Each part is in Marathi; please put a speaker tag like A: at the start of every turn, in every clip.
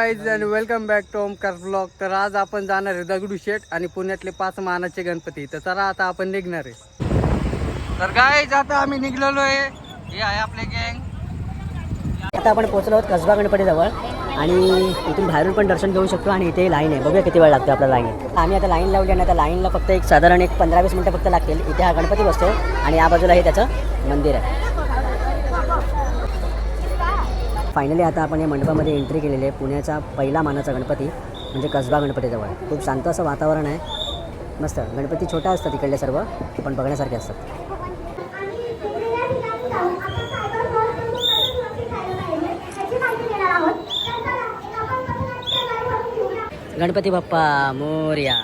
A: Guys and welcome back to Omkar blog तर आज आपण जाणार आहे दगडूशेठ आणि पुण्यातले पाच मानाचे गणपती. तर चला आता आपण निघणार आहे. तर गाईज आता आम्ही निघलेलो आहे. हे आहे आपले गँग
B: आता आपण पोहोचलो आहोत कसबा गणपतीजवळ आणि इथून बाहेरून पण दर्शन घेऊ शकतो आणि इथे लाईन आहे. बघूया किती वेळ लागतो आपल्या लाईन आम्ही आता लाईन लावली आणि आता लाईनला फक्त एक साधारण एक पंधरा वीस मिनटं फक्त लागतील. इथे हा गणपती बसतो आणि या बाजूला हे त्याचं मंदिर आहे. फायनली आता आपण या मंडपामध्ये एंट्री केलेली आहे. पुण्याचा पहिला मानाचा गणपती म्हणजे कसबा गणपतीजवळ. खूप शांत असं वातावरण आहे. मस्त. गणपती छोटा असतात इकडले सर्व पण बघण्यासारखे असतात. गणपती बाप्पा मोर्या.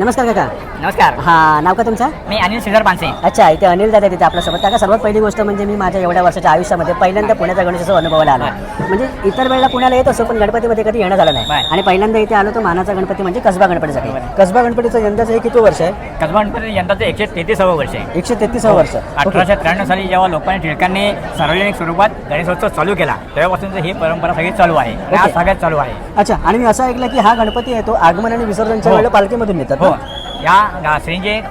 B: नमस्कार काका.
C: नमस्कार.
B: हा नाव का तुमचं?
C: मी अनिल श्रीधर पानसे.
B: अच्छा इथे अनिल दादा तिथे आपल्यासोबत काका सर्वात पहिली गोष्ट म्हणजे मी माझ्या एवढ्या वर्षाच्या आयुष्यामध्ये पहिल्यांदा पुण्याचा गणेशोत्सव अनुभवायला आलो. म्हणजे इतर वेळेला पुण्याला येत असो पण गणपतीमध्ये कधी येणं झालं नाही. आणि पहिल्यांदा इथे आलो तो मानाचा गणपती म्हणजे कसबा गणपतीसाठी. कसबा गणपतीचं यंदाचं हे किती वर्ष आहे?
C: कसबा गणपती यंदाचं एकशे तेहतीसावं वर्ष आहे.
B: एकशे तेहतीस वर्ष ओके.
C: अठराशे त्र्याण्णव साली जेव्हा लोकमान्य टिळकांनी सार्वजनिक स्वरूपात गणेशोत्सव चालू केला तेव्हापासून ही परंपरा सगळी चालू आहे. सगळ्यात चालू आहे.
B: अच्छा आणि मी असं ऐकलं की हा गणपती आहे तो आगमन आणि विसर्जनच्या
C: हो.
B: वेळेला पालखीमधून येतात
C: हो? या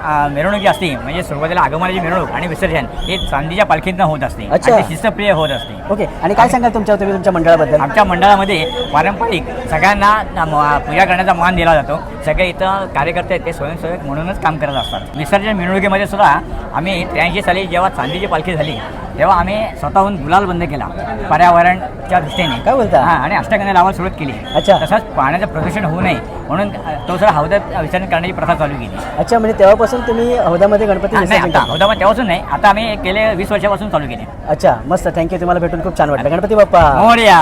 C: अं, मिरवणूक असते म्हणजे सुरुवातीला आगमनाची मिरवणूक आणि विसर्जन हे चांदीच्या पालखीतनं होत असते.
B: अच्छा.
C: आणि ते शिस्तप्रिय होत असते.
B: ओके. आणि काय सांगाल तुमच्या तुम्ही तुमच्या मंडळाबद्दल?
C: आमच्या मंडळामध्ये पारंपरिक सगळ्यांना म- पूजा करण्याचा मान दिला जातो. सगळे इथं कार्यकर्ते आहेत ते स्वयंसेवक म्हणूनच काम करत असतात. विसर्जन मिरवणुकीमध्ये सुद्धा आम्ही त्र्याऐंशी साली जेव्हा चांदीची पालखी झाली तेव्हा आम्ही स्वतःहून गुलाल बंद केला. पर्यावरणच्या दृष्टीने.
B: काय बोलता?
C: हां आणि अष्टगंध लावायला सुरुवात केली.
B: अच्छा.
C: तसंच पाण्याचं प्रदूषण होऊ नये म्हणून तो सर हौदात विसर्जन करण्याची प्रथा चालू केली.
B: अच्छा म्हणजे तेव्हापासून तुम्ही हौदामध्ये गणपती
C: नाही
B: विसर्जन
C: आता
B: करता.
C: हौदामध्ये तेव्हापासून नाही. आता आम्ही गेले वीस वर्षापासून चालू केले.
B: अच्छा मस्त. थँक्यू तुम्हाला भेटून खूप छान वाटलं. गणपती बाप्पा.
C: मोरया.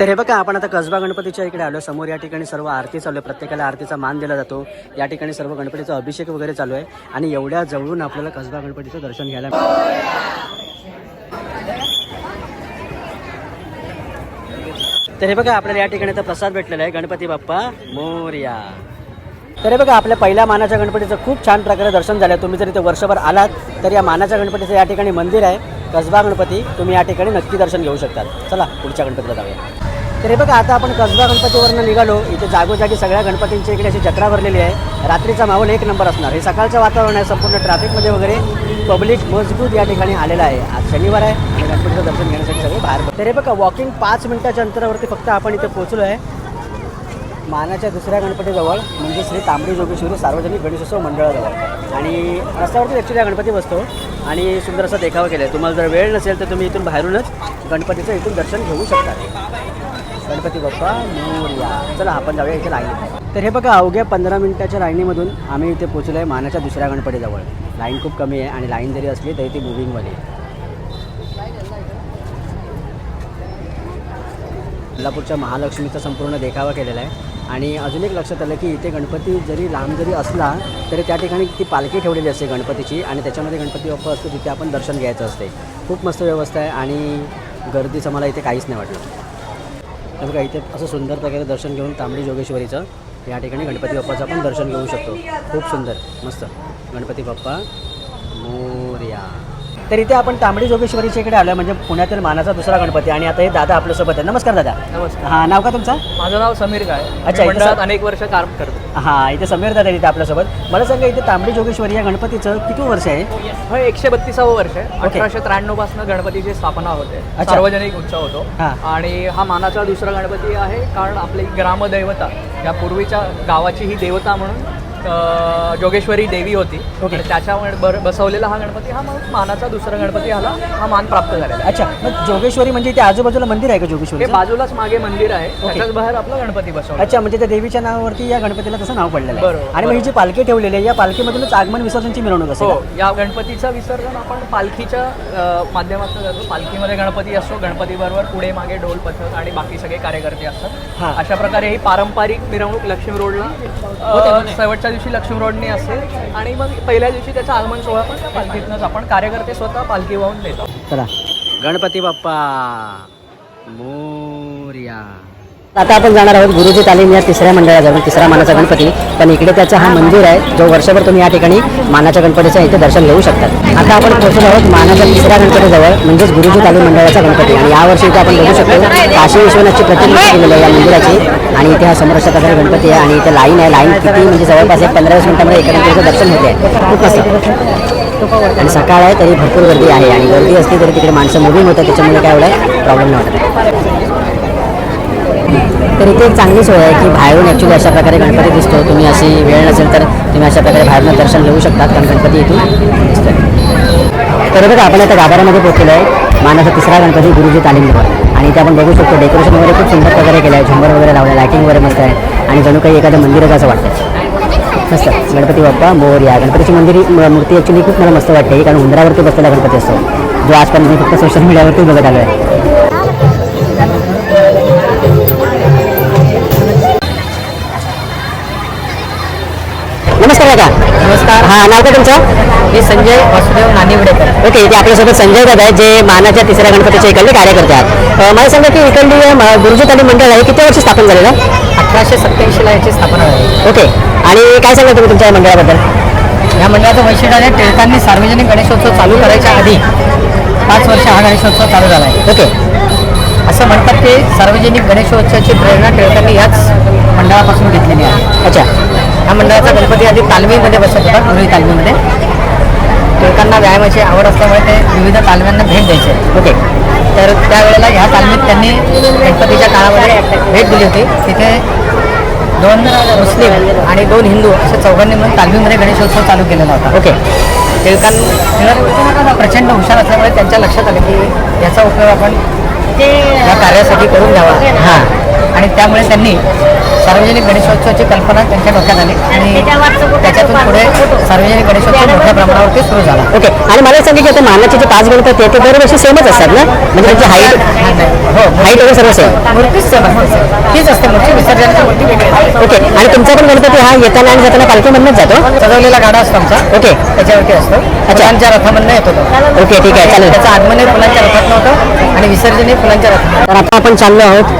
B: तर हे बघा आपण आता कसबा गणपतीच्या इकडे आलो. समोर या ठिकाणी सर्व आरती चालू आहे. प्रत्येकाला आरतीचा मान दिला जातो. या ठिकाणी सर्व गणपतीचा अभिषेक वगैरे चालू आहे. आणि एवढ्या जवळून आपल्याला कसबा गणपतीचं दर्शन घ्यायला तर हे बघा आपल्याला या ठिकाणी आता प्रसाद भेटलेला आहे गणपती बाप्पा मोर्या. तर हे बघा आपल्या पहिल्या मानाच्या गणपतीचं खूप छान प्रकारे दर्शन झालं. तुम्ही जर इथे वर्षभर आलात तर या मानाच्या गणपतीचं या ठिकाणी मंदिर आहे कसबा गणपती. तुम्ही या ठिकाणी नक्की दर्शन घेऊ शकता चला पुढच्या गणपतीला जाऊया. तर हे बघा आता आपण कसबा गणपतीवरनं निघालो. इथे जागोजागी सगळ्या गणपतींची इकडे अशी जत्रा भरलेली आहे. रात्रीचा माहोल एक नंबर असणार. हे सकाळचं वातावरण आहे संपूर्ण ट्रॅफिकमध्ये वगैरे. पब्लिक मजबूत या ठिकाणी आलेलं आहे. आज शनिवार आहे आणि गणपतीचं दर्शन घेण्यासाठी सगळे बाहेर तर हे बघा वॉकिंग पाच मिनिटाच्या अंतरावरती फक्त आपण इथे पोहोचलो आहे मानाच्या दुसऱ्या गणपतीजवळ म्हणजे श्री तांबडी जोगेश्वरी सार्वजनिक गणेशोत्सव मंडळाजवळ. आणि रस्त्यावरती ॲक्च्युली हा गणपती बसतो आणि सुंदर असा देखावा केला आहे तुम्हाला जर वेळ नसेल तर तुम्ही इथून बाहेरूनच गणपतीचं इथून दर्शन घेऊ शकता. गणपती बाप्पा मोरया चला आपण जाऊया इथे लाईन तर हे बघा अवघ्या पंधरा मिनिटाच्या लाईनीमधून आम्ही इथे पोचलो आहे मानाच्या दुसऱ्या गणपतीजवळ. लाईन खूप कमी आहे आणि लाईन जरी असली तरी ती मुव्हिंगमध्ये कोल्हापूरच्या महालक्ष्मीचा संपूर्ण देखावा केलेला आहे. आणि अजून एक लक्षात आलं की इथे गणपती जरी लांब जरी असला तरी त्या ठिकाणी ती पालखी ठेवलेली असते गणपतीची. आणि त्याच्यामध्ये गणपती बाप्पा असतो तिथे आपण दर्शन घ्यायचं असते. खूप मस्त व्यवस्था आहे आणि गर्दीचं मला इथे काहीच नाही वाटलं. तर बघा इथे असं सुंदर प्रकारे दर्शन घेऊन तांबडी जोगेश्वरीचं या ठिकाणी गणपती बाप्पाचं आपण दर्शन घेऊ शकतो. खूप सुंदर मस्त. गणपती बाप्पा मोर्या तर इथे आपण तांबडी जोगेश्वरीच्या इकडे आलो म्हणजे पुण्यातील मानाचा दुसरा गणपती. आणि आता हे दादा आपल्यासोबत आहे नमस्कार दादा.
D: नमस्कार.
B: हां नाव का तुमचं?
D: माझं नाव समीर काय
B: अच्छा,
D: मंडळात अनेक वर्ष काम करतो.
B: हां इथे समीर दादा इथे आपल्यासोबत. मला सांगा इथे तांबडी जोगेश्वरी या गणपतीचं किती वर्ष आहे?
D: हे एकशे बत्तीसावं वर्ष आहे. अठराशे त्र्याण्णवपासून गणपतीची स्थापना होते. सार्वजनिक उत्सव होतो. आणि हा मानाचा दुसरा गणपती आहे कारण आपली ग्रामदैवता या पूर्वीच्या गावाची ही देवता म्हणून जोगेश्वरी देवी होती.
B: ओके.
D: बर- बसवलेला हा गणपती हा मग मानाचा दुसरा गणपती हाला हा मान प्राप्त झालेला आहे.
B: अच्छा मग जोगेश्वरी म्हणजे इथे आजूबाजूला मंदिर आहे का
D: हे
B: जोगेश्वरी
D: बाजूलाच मागे मंदिर आहे. त्याच्याच बाहेर आपला गणपती बसवला.
B: अच्छा म्हणजे त्या देवीच्या नावावरती या गणपतीला तसं नाव पडलेलं आहे.
D: बरोबर,
B: आणि मग ही जी पालखी ठेवलेली आहे या पालखीमधूनच आगमन विसर्जनची मिरवणूक असेल.
D: हो
B: का?
D: या गणपतीचं विसर्जन आपण पालखीच्या अ, माध्यमातून करतो. पालखीमध्ये गणपती असतो गणपतीबरोबर पुढे मागे ढोल पथक आणि बाकी सगळे कार्यकर्ते
B: हा.
D: असतात अशा प्रकारे ही पारंपरिक मिरवणूक लक्ष्मी रोडला अ, शेवटच्या दिवशी लक्ष्मीरोडणी असते आणि मग पहिल्या दिवशी त्याचा आगमन सोहळा पण त्या पालखीतनंच आपण कार्यकर्ते स्वतः पालखी वाहून देतो
B: चला. गणपती बाप्पा. मोर्या. आता आपण जाणार आहोत गुरुजी तालीम या तिसऱ्या मंडळाजवळ तिसरा मानाचा गणपती. पण इकडे त्याचा हा मंदिर आहे जो वर्षभर तुम्ही या ठिकाणी मानाच्या गणपतीचं इथे दर्शन घेऊ शकतात आता आपण पोहोचलो आहोत मानाच्या तिसऱ्या गणपतीजवळ म्हणजेच गुरुजी तालीम मंडळाचा गणपती. आणि यावर्षी इथे आपण बघू शकतो काशी विश्वनाथची प्रतिमा केलेली आहे या मंदिराची. आणि इथे हा समोर अशा प्रकारे गणपती आहे आणि इथे लाईन आहे. लाईन किती म्हणजे जवळपास एक पंधरा वीस मिनिटामध्ये एका गणपतीचं दर्शन होते खूप मस्त. आणि सकाळ आहे तरी भरपूर गर्दी आहे आणि गर्दी असली तरी तिकडे माणसं मुव्हिंग होतात त्याच्यामुळे काय एवढा प्रॉब्लेम नव्हता तर इथे एक चांगली सोय आहे की बाहेरून ॲक्च्युली अशा प्रकारे गणपती दिसतो. तुम्ही अशी वेळ नसेल तर तुम्ही अशा प्रकारे बाहेरून दर्शन घेऊ शकतात कारण गणपती इथून दिसतोय. तर बघा आपण आता गाभाऱ्यामध्ये पोहोचलेलो आहे. मानाचा तिसरा गणपती गुरुजी तालीमजवळ आणि इथे आपण बघू शकतो डेकोरेशन वगैरे खूप सुंदर प्रकारे केलं आहे झुंबर वगैरे लावलं लायटिंग वगैरे मस्त आहे. आणि जणू काही एखादं मंदिरच असं वाटतं मस्त. गणपती बाप्पा मोरया गणपतीची मंदिर म- मूर्ती ॲक्च्युली खूप मला मस्त वाटते. कारण उंदरावरती बसलेला गणपती असतो. जो आजपर्यंत मी फक्त सोशल मीडियावरती बघत आलो आहे नमस्कार काका. नमस्कार. हां नाव काय तुमचं?
E: मी संजय वासुदेव नानिवडेकर.
B: ओके इथे आपल्यासोबत संजय दादा आहे जे मानाच्या तिसऱ्या गणपतीचे इकडले कार्यकर्ते आहेत. मला सांगा की इकडली गुरुजी तालीम मंडळ आहे किती वर्ष स्थापन झालेलं?
E: अठराशे सत्याऐंशीला याची स्थापना झाली.
B: ओके आणि काय सांगा तुम्ही तुमच्या मंडळाबद्दल?
E: या मंडळाचं वैशिष्ट्य आहे टिळकांनी सार्वजनिक गणेशोत्सव चालू करायच्या आधी पाच वर्ष हा गणेशोत्सव चालू झाला आहे.
B: ओके.
E: असं म्हणतात की सार्वजनिक गणेशोत्सवाची प्रेरणा टिळकांनी याच मंडळापासून घेतलेली आहे.
B: अच्छा.
E: या मंडळाचा गणपती आधी तालमीमध्ये बसत होता गुरुजी तालमीमध्ये. टिळकांना व्यायामाची आवड असल्यामुळे ते विविध तालम्यांना भेट द्यायचे.
B: ओके.
E: तर त्यावेळेला ह्या तालमीत त्यांनी गणपतीच्या काळामध्ये भेट दिली होती. तिथे दोन मुस्लिम आणि दोन हिंदू अशा चौघांनी मिळून तालमीमध्ये गणेशोत्सव चालू केलेला होता.
B: ओके.
E: टिळकांना प्रचंड हुशार असल्यामुळे त्यांच्या लक्षात आलं की याचा उपयोग आपण या कार्यासाठी करून द्यावा
B: हां.
E: आणि त्यामुळे त्यांनी सार्वजनिक गणेशोत्सवाची कल्पना त्यांच्या डोक्यात आली. आणि त्याच्यातून पुढे सार्वजनिक गणेशोत्सव मोठ्या प्रमाणावरती सुरू झाला.
B: ओके. आणि मला सांगा की आता मानाचे जे पाच गणपती आहेत ते दरवर्षी सेमच असतात ना? म्हणजे त्यांची हाईट
E: हो
B: हाईट वगैरे सर्व सेम
E: मूर्तीच सेम असते. हीच असते मूर्ती विसर्जनाची मूर्ती वेगळी.
B: ओके. आणि तुमचा पण गणपती हा येताना आणि जाताना पालखीमधनंच जातो?
E: सजवलेला गाडा असतो आमचा.
B: ओके.
E: त्याच्यावरती असतो. फुलांच्या रथामधनं येतो तो.
B: ओके ठीक आहे. चालेल.
E: त्याचं आगमन हे फुलांच्या रथात नव्हतं आणि विसर्जन हे फुलांच्या रथात.
B: तर आता आपण चाललो आहोत.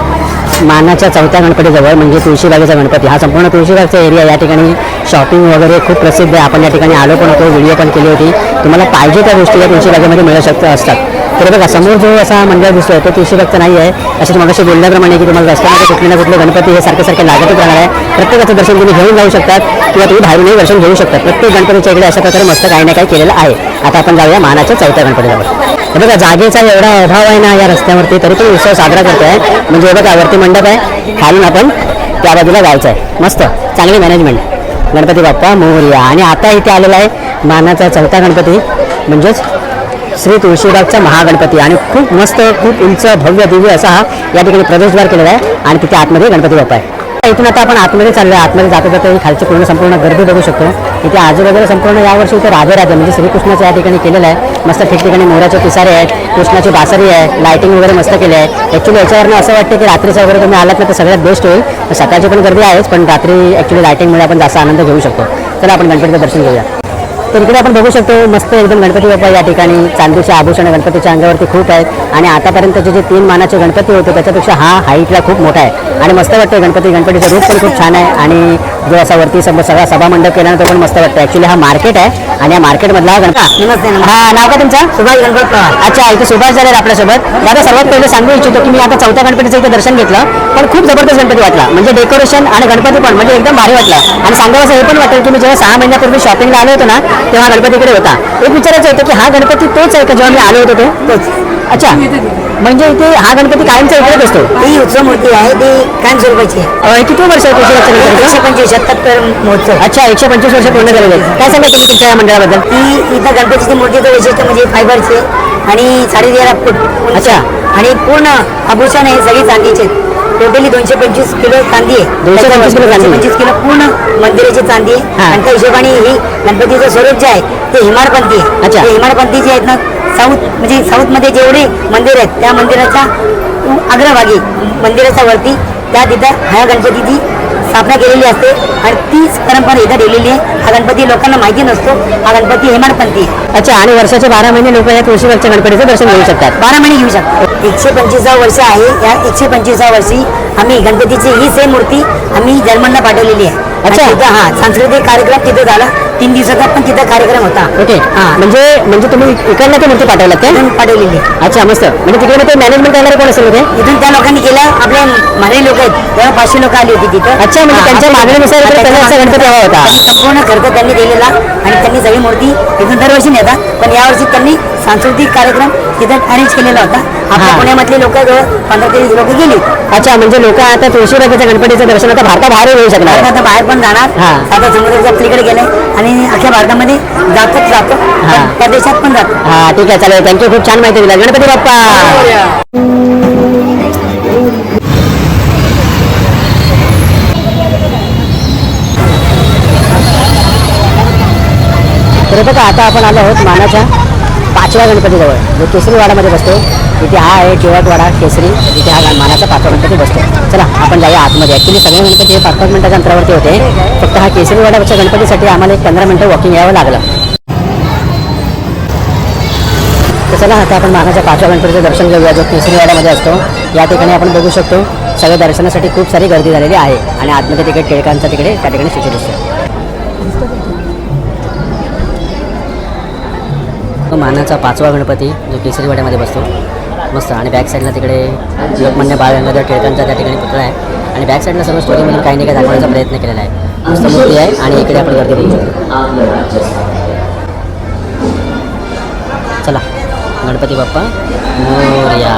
B: मानाच्या चौथ्या गणपतीजवळ म्हणजे तुळशीबागेचा गणपती. हा संपूर्ण तुळशीबागचा एरिया या ठिकाणी शॉपिंग वगैरे खूप प्रसिद्ध आहे. आपण या ठिकाणी आलो पण होतो व्हिडिओ पण केली होती. तुम्हाला पाहिजे त्या गोष्टी या तुळशीबागेमध्ये मिळू शकतात असतात. तर बघा समोर जो असा मंडळ दिसतोय तो तुळशीबागचा नाही आहे. असे तुम्हाला बोलल्याप्रमाणे की तुम्हाला रस्त्यामध्ये कुठले ना कुठले गणपती हे सारखे सारखे लागतच राहणार आहे. प्रत्येकाचं दर्शन तुम्ही घेऊन जाऊ शकतात किंवा तुम्ही बाहेरूनही दर्शन घेऊ शकतात. प्रत्येक गणपतीच्या इकडे अशा प्रकारे मस्त काही ना काही केलेलं आहे. आता आपण जाऊया मानाच्या चौथ्या गणपतीजवळ. बघा जागेचा एवढा अभाव आहे ना या रस्त्यावरती तरी पण उत्सव साजरा करतोय. म्हणजे बघा वरती मंडप आहे. खालून आपण त्या बाजूला जायचं आहे मस्त. चांगली मॅनेजमेंट गणपती बाप्पा मोरया आणि आता इथे आलेला आहे मानाचा चौथा गणपती. म्हणजेच श्री तुळशीबागचा महागणपती. आणि खूप मस्त खूप उंच भव्य दिव्य असा हा या ठिकाणी प्रवेशद्वार केलेला आहे. आणि तिथे आतमध्ये गणपती बाप्पा आहे. इथून आता आपण आतमध्ये चाललो आहे आतमध्ये जाता जाता ही खालची पूर्ण संपूर्ण गर्दी बघू शकतो. इथे आजूबाजूला संपूर्ण यावर्षी इथे राधे राधे म्हणजे श्रीकृष्णाचं या ठिकाणी केलेलं आहे. मस्त ठिकठिकाणी मोराचे पिसारे आहेत कृष्णाची बासरी आहे लायटिंग वगैरे मस्त केली आहे. ॲक्च्युली याच्यावरनं असं वाटतं की रात्रीचं वगैरे तुम्ही आलात ना तर सगळ्यात बेस्ट होईल. सकाळची पण गर्दी आहेच पण रात्री ॲक्च्युली लायटिंगमुळे आपण जास्त आनंद घेऊ शकतो. चला आपण गणपतीचं दर्शन घेऊया. तर इकडे आपण बघू शकतो मस्त एकदम गणपती बाप्पा या ठिकाणी. चांदीचे आभूषण गणपतीच्या अंगावरती खूप आहेत. आणि आतापर्यंतचे जे तीन मानाचे गणपती होते त्याच्यापेक्षा हा हाईटला खूप मोठा आहे. आणि मस्त वाटतं गणपती. गणपतीचं रूप पण खूप छान आहे. आणि जो असा वरती सगळा सभा मंडप केला ना तो पण मस्त वाटतं ॲक्च्युली हा मार्केट आहे. आणि या मार्केटमधला हा गणपती नमस्ते हा नाव का तुमचं? सुभाष गणपत अच्छा इथे सुभाष झाले आपल्यासोबत. दादा सर्वात पहिले सांगू इच्छितो की मी आता चौथ्या गणपतीचं इथे दर्शन घेतलं पण खूप जबरदस्त गणपती वाटला. म्हणजे डेकोरेशन आणि गणपती पण म्हणजे एकदम भारी वाटला. आणि सांगावं असं हे पण वाटेल की मी जेव्हा सहा महिन्यापूर्वी शॉपिंगला आलो होतो ना तेव्हा गणपतीकडे होता. एक विचारायचं होतं की हा गणपती तोच आहे का जेव्हा मी आलो होतो तो? तोच. अच्छा. म्हणजे इथे हा गणपती कायमचा इकडेच असतो?
F: ही उत्सव मूर्ती आहे ती कायम स्वरूपाची आहे.
B: किती वर्ष आहे
F: एकशे? पंचवीस महोत्सव.
B: अच्छा एकशे पंचवीस वर्ष पूर्ण झालेले आहेत. काय सांगा तुम्ही तुमच्या या मंडळाबद्दल?
F: ही इथं गणपतीची मूर्तीचं वैशिष्ट्य म्हणजे फायबरचे आणि साडेतेरा फूट.
B: अच्छा.
F: आणि पूर्ण आभूषण आहे सगळी चांदीचे टोटली दोनशे पंचवीस किलो चांदी आहे
B: 225 किलो चांदी.
F: पंचवीस किलो पूर्ण मंदिराची चांदी आहे
B: हा.
F: आणि त्या हिशोबाने ही गणपतीचं स्वरूप जे आहे ते हिमाडपंथी आहे
B: अच्छा.
F: ते हिमाडपंथी जे आहेत ना साऊथ म्हणजे साऊथमध्ये जेवढे मंदिर आहेत त्या मंदिराच्या अग्रभागी मंदिराच्या वरती त्या तिथं ह्या गणपतीची स्थापना केलेली असते आणि तीच परंपरा इथं ठेवलेली आहे हा गणपती लोकांना माहिती नसतो. हा गणपती हेमाडपंथी.
B: अच्छा आणि वर्षाचे बारा महिने लोक या तुळशीबागच्या गणपतीचं दर्शन घेऊ शकतात.
F: बारा महिने घेऊ शकतो एकशे पंचवीसा वर्ष आहे. या एकशे पंचवीसा वर्षी आम्ही गणपतीची ही सेम मूर्ती आम्ही जर्मनला पाठवलेली आहे.
B: अच्छा.
F: हा सांस्कृतिक कार्यक्रम तिथे झाला. तीन दिवसाचा पण तिथं कार्यक्रम होता.
B: ओके.
F: हा.
B: म्हणजे म्हणजे तुम्ही इकडनं ते मूर्ती पाठवलात काय
F: तिथून पाठवलेली.
B: अच्छा मस्त. म्हणजे तिकडे ते मॅनेजमेंट करणारे कोण असेल ते
F: इथून त्या लोकांनी केलं. आपले मराठी लोक आहेत. तेव्हा पाचशे लोक आली होती तिथं.
B: अच्छा, म्हणजे त्यांच्या
F: आपल्या-
B: मागणीनुसार गणपती हवा होता.
F: संपूर्ण खर्च त्यांनी दिलेला आणि त्यांनी सगळी मूर्ती इथून दरवर्षी नेतात. पण यावर्षी त्यांनी सांस्कृतिक कार्यक्रम तिथं अरेंज केलेला होता. आपल्या. पुण्यामधले लोक पंधरा ते वीस लोक गेली.
B: अच्छा म्हणजे लोक आता तुळशीबागेच्या गणपतीचं दर्शन आता भारताबाहेर येऊ शकणार.
F: आता बाहेर पण जाणार.
B: हा.
F: आता समुद्राच्या पलीकडे गेले आणि भारतामध्ये जातच जातो.
B: हा.
F: परदेशात पण जातो.
B: हा ठीक आहे. चालेल. थँक्यू खूप छान माहिती दिला. गणपती बाप्पा! तर बघा आता आपण आलो आहोत मानाच्या पाचव्या गणपतीजवळ. जो केसरीवाडामध्ये बसतो. इथे हा आहे टिळकवाडा केसरी. इथे हा मानाचा पाच गणपती बसतो. चला आपण जाऊया आतमध्ये. ॲक्च्युली सगळे गणपती हे पाच पाच मिनिटाच्या अंतरावरती होते. फक्त हा केसरीवाडाच्या गणपतीसाठी आम्हाला एक पंधरा मिनटं वॉकिंग यावं लागलं. तर चला आता आपण मानाच्या पाचव्या गणपतीचं दर्शन घेऊया जो केसरीवाड्यामध्ये असतो. या ठिकाणी आपण बघू शकतो सगळ्या दर्शनासाठी खूप सारी गर्दी झालेली आहे. आणि आतमध्ये तिकडे टिळकांचा तिकडे त्या ठिकाणी शिक्षण दिसतो. मानाचा पाचवा गणपती जो केसरीवाड्यामध्ये बसतो. मस्त. आणि बॅक साईडला तिकडे लोकमान्य बाळ गंगाधर टिळकांचा त्या ठिकाणी पुतळा आहे. आणि बॅक साईडला सर्व स्टोरीमधून काही नाही काही दाखवण्याचा प्रयत्न केलेला आहे. मस्त मूर्ती आहे आणि इकडे आपण गर्दी बघू चला गणपती बाप्पा मोरया.